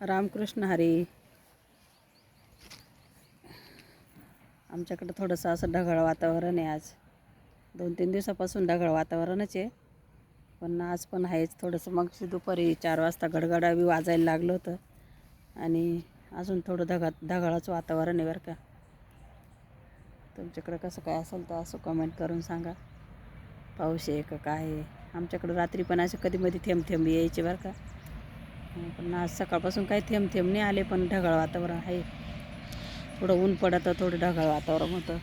रामकृष्ण हरी. आमच्याकडं थोडंसं असं ढगाळ वातावरण आहे आज. दोन तीन दिवसापासून ढगाळ वातावरणच आहे. पण आज पण आहेच. थोडंसं मग दुपारी चार वाजता गडगडा बी वाजायला लागलं होतं. आणि अजून थोडं ढगा ढगाळाचं वातावरण आहे बरं का. तुमच्याकडं कसं काय असेल तर असं कमेंट करून सांगा. पाऊस आहे का काय आहे? आमच्याकडं रात्री पण असे कधी मध्ये थेंब थेंब यायचे बरं का. पण आज सकाळपासून काही थेंब थेंब नाही आले पण ढगाळ वातावरण आहे. थोडं ऊन पडतं थोडं ढगाळ वातावरण होतं.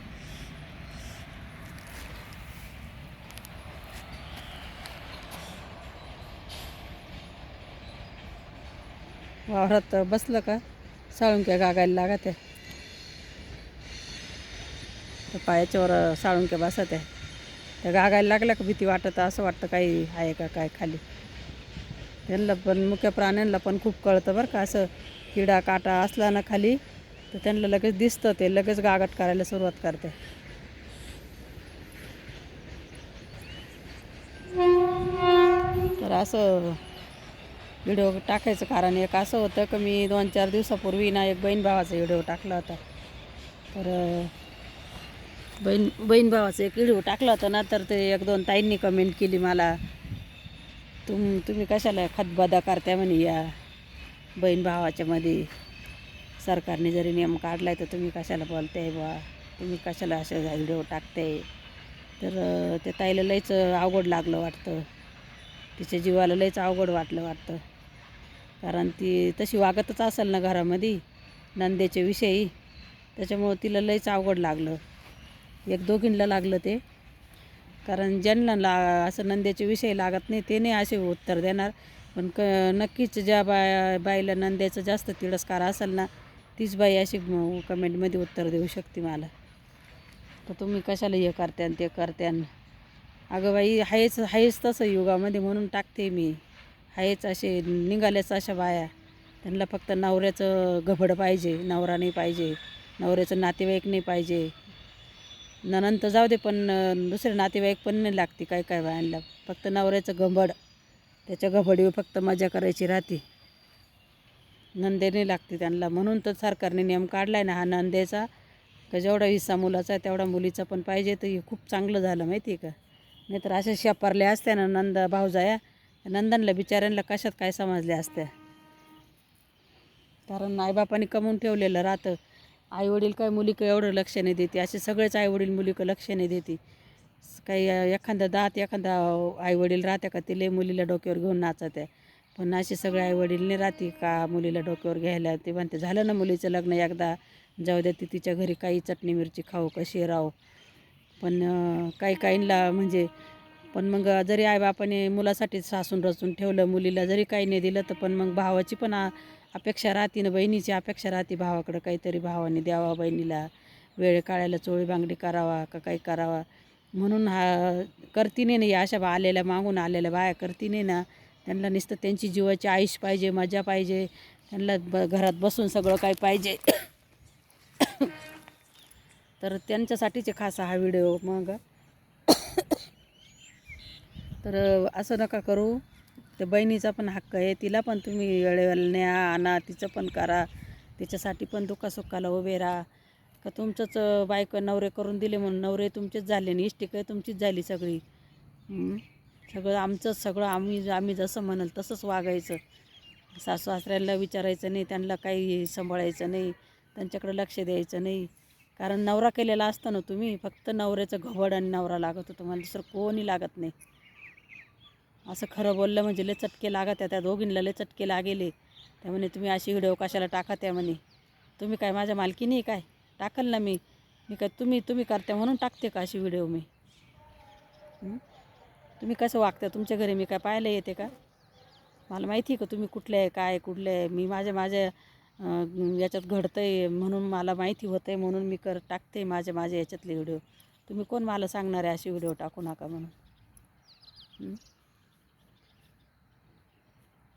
वावरात बसलं का? साळुंक्या गागायला लागत आहे. तर पायाच्यावर साळुंक्या बसत आहे. त्या गागायला लागल्या का भीती वाटत? असं वाटतं काही आहे का काय खाली? त्यांना पण मुख्य प्राण्यांना पण खूप कळतं बरं का. असं किडा काटा असला ना खाली तर त्यांना लगेच दिसतं ते लगेच गागाट करायला सुरुवात करते. तर असं व्हिडिओ टाकायचं कारण एक असं होतं की मी दोन चार दिवसापूर्वी ना एक बहीण भावाचा व्हिडिओ टाकला होता. तर बहीण बहीण भावाचा एक व्हिडिओ टाकला होता ना तर ते एक दोन ताईंनी कमेंट केली मला. तुम तुम्ही कशाला खतबदा करता म्हणे या बहीण भावाच्या मध्ये? सरकारने जरी नियम काढलाय तर तुम्ही कशाला बोलताय बा तुम्ही कशाला असे व्हिडिओ टाकताय? तर ते त्या ताईला लईच अवघड लागलं वाटतं. तिच्या जीवाला लईच अवघड वाटलं वाटतं. कारण ती तशी वागतच असेल ना घरामध्ये नंदेच्या विषयी. त्याच्यामुळं तिला लईच अवघड लागलं. एक दोघींना लागलं ते. कारण ज्यांना ला असं नंद्याचे विषय लागत नाही ते नाही असे उत्तर देणार. पण क नक्कीच ज्या बाय बाईला नंद्याचं जास्त तिरस्कार असेल ना तीच बाई अशी कमेंटमध्ये उत्तर देऊ शकते मला. तर तुम्ही कशाला हे करत्यान ते करत्यान अगं बाई आहेच आहेच तसं युगामध्ये म्हणून टाकते मी. आहेच असे निघाल्याच अशा बाया. त्यांना फक्त नवऱ्याचं घबड पाहिजे नवरा नाही पाहिजे नवऱ्याचं नातेवाईक नाही पाहिजे. ननंद तर जाऊ दे पण दुसरे नातेवाईक पण नाही लागते काय काय बायांना फक्त नवऱ्याचं घंबड त्याच्या घबडीवर फक्त मजा करायची राहते. नंदे नाही लागते त्यांना. म्हणून तर सरकारने नियम काढला आहे ना हा नंदेचा का जेवढा हिस्सा मुलाचा आहे तेवढा मुलीचा पण पाहिजे. तर हे खूप चांगलं झालं माहिती आहे का? नाहीतर अशा शेपारल्या असत्या ना नंद भाऊजाया. नंदनला बिचाऱ्यांना कशात काय समजल्या असत्या? कारण आईबापाने कमवून ठेवलेलं राहतं. आईवडील काय मुलीकडे एवढं लक्ष नाही देते. असे सगळेच आईवडील मुलीकडे लक्ष नाही देते. काही एखादा दात एखादा आईवडील राहते का ते लय मुलीला डोक्यावर घेऊन नाचत आहे. पण असे सगळे आईवडील नाही राहते का मुलीला डोक्यावर घ्यायला. ते म्हणते झालं ना मुलीचं लग्न एकदा. जाऊ द्या ती तिच्या घरी काही चटणी मिरची खाऊ कशी राहू पण काही काहींना म्हणजे पण मग जरी आईबापाने मुलासाठी सासून रचून ठेवलं मुलीला जरी काही नाही दिलं तर पण मग भावाची पण आ- अपेक्षा राहते ना बहिणीची अपेक्षा राहते भावाकडं. काहीतरी भावाने द्यावा बहिणीला. वेळ काढायला चोळी बांगडी करावा का काही करावा. म्हणून हा करतीने ना या अशा बा आलेल्या मागून आलेल्या बाया करतीने ना. त्यांना नुसतं त्यांची जीवाची आयुष पाहिजे मजा पाहिजे. त्यांना ब घरात बसून सगळं काही पाहिजे. तर त्यांच्यासाठीचे खास हा व्हिडिओ मग. तर असं नका करू. त्या बहिणीचा पण हक्क आहे तिला पण तुम्ही वेळेवर न्या आणा तिचं पण करा तिच्यासाठी पण दुःखासुखाला उभे राहा. का तुमचंच बायको नवरे करून दिले म्हणून नवरे तुमचेच झाले आणि इष्टिक तुमचीच झाली सगळी. सगळं आमचंच सगळं आम्ही आम्ही जसं म्हणाल तसंच वागायचं. सासू सासऱ्यांना विचारायचं नाही त्यांना काही सांभाळायचं नाही त्यांच्याकडे लक्ष द्यायचं नाही. कारण नवरा केलेला असता ना तुम्ही फक्त नवऱ्याचं घबड आणि नवरा लागत होतो मला दुसरं कोणी लागत नाही. असं खरं बोललं म्हणजे लय चटके लागत आहे त्या दोघींना लय चटके लागेले. म्हणे तुम्ही अशी व्हिडिओ कशाला टाका त्या म्हणे तुम्ही काय माझ्या मालकीनी काय? टाकल ना मी. मी काय तुम्ही तुम्ही करते म्हणून टाकते का अशी व्हिडिओ मी? तुम्ही कसं वागता तुमच्या घरी मी काय पाहायला येते का? मला माहिती आहे का तुम्ही कुठले आहे काय कुठले आहे? मी माझ्या माझ्या याच्यात घडतं आहे म्हणून मला माहिती होतं आहे म्हणून मी कर टाकते माझ्या माझ्या याच्यातले व्हिडिओ. तुम्ही कोण मला सांगणार आहे अशी व्हिडिओ टाकू नका म्हणून?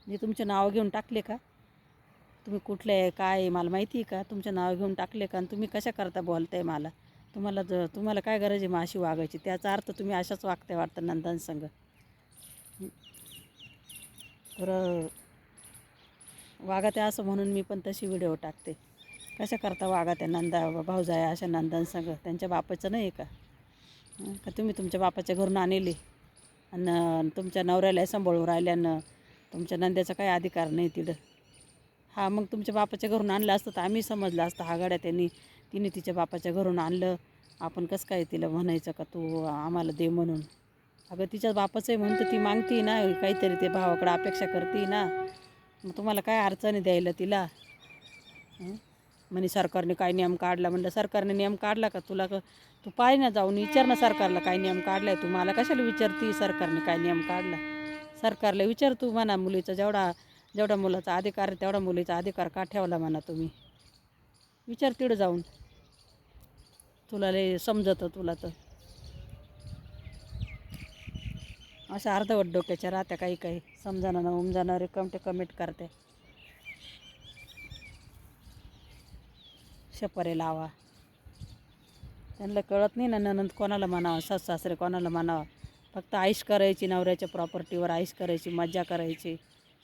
म्हणजे मी तुमचं नाव घेऊन टाकले का? तुम्ही कुठले आहे काय आहे मला माहिती आहे का? तुमचं नाव घेऊन टाकले का? आणि तुम्ही कशा करता बोलताय मला? तुम्हाला ज तुम्हाला काय गरज आहे माशी वागायची? त्याचा अर्थ तुम्ही अशाच वागताय वाटतं नंदन संघ. तर वागा आहे असं म्हणून मी पण तशी व्हिडिओ टाकते. कशा करता वागत आहे नंदा भाऊजाया अशा नंदांसंग त्यांच्या बापाचं नाही आहे का? का तुम्ही तुमच्या बापाच्या घरून आणले? आणि तुमच्या नवऱ्याला सांभाळून राहिल्यानं तुमच्या नंद्याचा काही अधिकार नाही तिथं. हा मग तुमच्या बापाच्या घरून आणलं असतं तर आम्ही समजलं असतं. हा गाड्या त्यांनी तिने तिच्या बापाच्या घरून आणलं. आपण कसं काय तिला म्हणायचं का तू आम्हाला दे म्हणून. अगं तिच्या बापाचं आहे म्हणून ती मागती ना काहीतरी ते भावाकडं अपेक्षा करते ना. मग तुम्हाला काय अडचणी द्यायला तिला? म्हणे सरकारने काय नियम काढला? म्हणलं सरकारने नियम काढला का तुला? का तू पाय ना जाऊन विचार ना सरकारला काय नियम काढला आहे तू. मला कशाला विचारती सरकारने काय नियम काढला? सरकारला विचार तू म्हणा मुलीचा जेवढा जेवढा मुलाचा अधिकार आहे तेवढा मुलीचा अधिकार का ठेवला म्हणा तुम्ही? विचार तिकडं जाऊन. तुला लय समजतं तुला तर. अशा अर्धवट डोक्याच्या राहत्या काही काही. समजाना ना उमजाना रिकम कमेंट करते शपरे लावा. त्यांना कळत नाही ना ननंद कोणाला म्हणावं सास सासरे कोणाला म्हणावं. फक्त आईश करायची नवऱ्याच्या प्रॉपर्टीवर आईश करायची मज्जा करायची.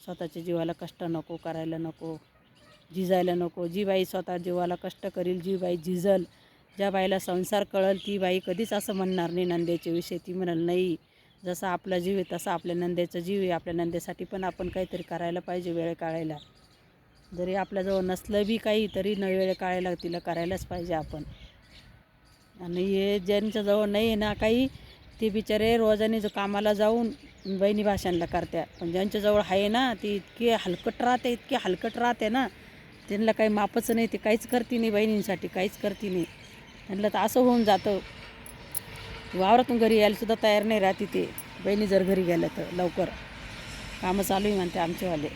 स्वतःच्या जीवाला कष्ट नको करायला नको झिजायला नको. जी बाई स्वतः जीवाला कष्ट करील जी बाई झिजल ज्या बाईला संसार कळल ती बाई कधीच असं म्हणणार नाही नंद्याच्या विषयी ती म्हणाल नाही जसा आपला जीव आहे तसा आपल्या नंद्याचा जीव आहे. आपल्या नंद्यासाठी पण आपण काहीतरी करायला पाहिजे वेळ काढायला. जरी आपल्याजवळ नसलं बी काही तरी न वेळ काढायला तिला करायलाच पाहिजे आपण. आणि हे ज्यांच्याजवळ नाही आहे ना काही ते बिचारे रोजाने जो कामाला जाऊन बहिणी भाषांना करत्या. पण ज्यांच्याजवळ आहे ना ती इतकी हलकट राहते इतकी हलकट राहते ना त्यांना काही मापच नाही ते काहीच करते नाही बहिणींसाठी काहीच करते नाही. त्यांना तर असं होऊन जातं. वावरातून घरी यायलासुद्धा तयार नाही राहते ते. बहिणी जर घरी गेल्या तर लवकर. कामं चालू आहे म्हणते आमचेवाले.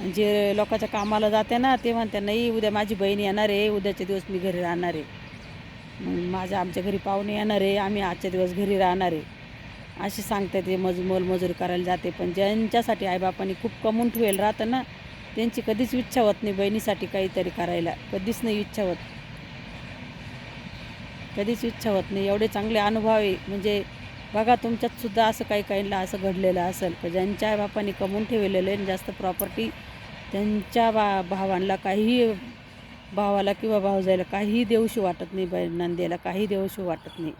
आणि जे लोकांच्या कामाला जाते ना ते म्हणते नाही उद्या माझी बहीण येणार आहे उद्याचे दिवस मी घरी राहणार आहे. मग माझ्या आमच्या घरी पाहुणे येणार आहे आम्ही आजच्या दिवस घरी राहणार आहे. असे सांगतात ते मज मोलमजुरी करायला जाते. पण ज्यांच्यासाठी आईबापांनी खूप कमवून ठेवेल राहतं ना त्यांची कधीच इच्छा होत नाही बहिणीसाठी काहीतरी करायला. कधीच नाही इच्छा होत. कधीच इच्छा होत नाही. एवढे चांगले अनुभव आहे. म्हणजे बघा तुमच्यातसुद्धा असं काही काहींना असं घडलेलं असेल का ज्यांच्या आईबापांनी कमवून ठेवलेलं आहे आणि जास्त प्रॉपर्टी त्यांच्या बा भावांना काहीही भावाला किंवा भावजायला काहीही देऊशी वाटत नाही बाई नंदेला काही देऊशी वाटत नाही.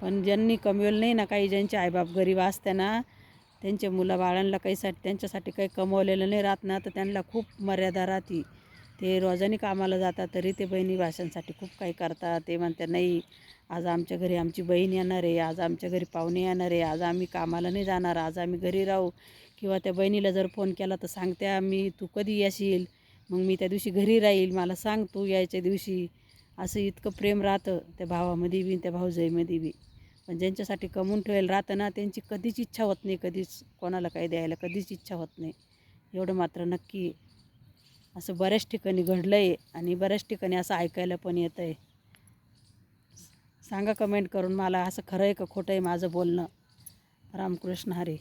पण ज्यांनी कमवलं नाही ना काही ज्यांचे आईबाप गरीब असते ना त्यांच्या मुलं बाळांना काहीसाठी त्यांच्यासाठी काही कमवलेलं नाही राहत ना तर त्यांना खूप मर्यादा राहते. ते रोजानी कामाला जातात तरी ते बहिणी भाषांसाठी खूप काही करतात. ते म्हणतात नाही आज आमच्या घरी आमची बहीण येणार आहे आज आमच्या घरी पाहुणे येणार आहे आज आम्ही कामाला नाही जाणार आज आम्ही घरी राहू. किंवा त्या बहिणीला जर फोन केला तर सांगते आम्ही तू कधी येशील? मग मी त्या दिवशी घरी राहील मला सांग तू यायच्या दिवशी. असं इतकं प्रेम राहतं त्या भावामध्ये बी त्या भाऊजाईमध्ये बी. पण ज्यांच्यासाठी कमवून ठेवायला राहतं ना त्यांची कधीच इच्छा होत नाही कधीच कोणाला काही द्यायला कधीच इच्छा होत नाही. एवढं मात्र नक्की असं बऱ्याच ठिकाणी घडलं आहे आणि बऱ्याच ठिकाणी असं ऐकायला पण येतं आहे सांगा कमेंट करून मला असं खरं आहे का खोटं आहे माझं बोलणं? रामकृष्ण हरी.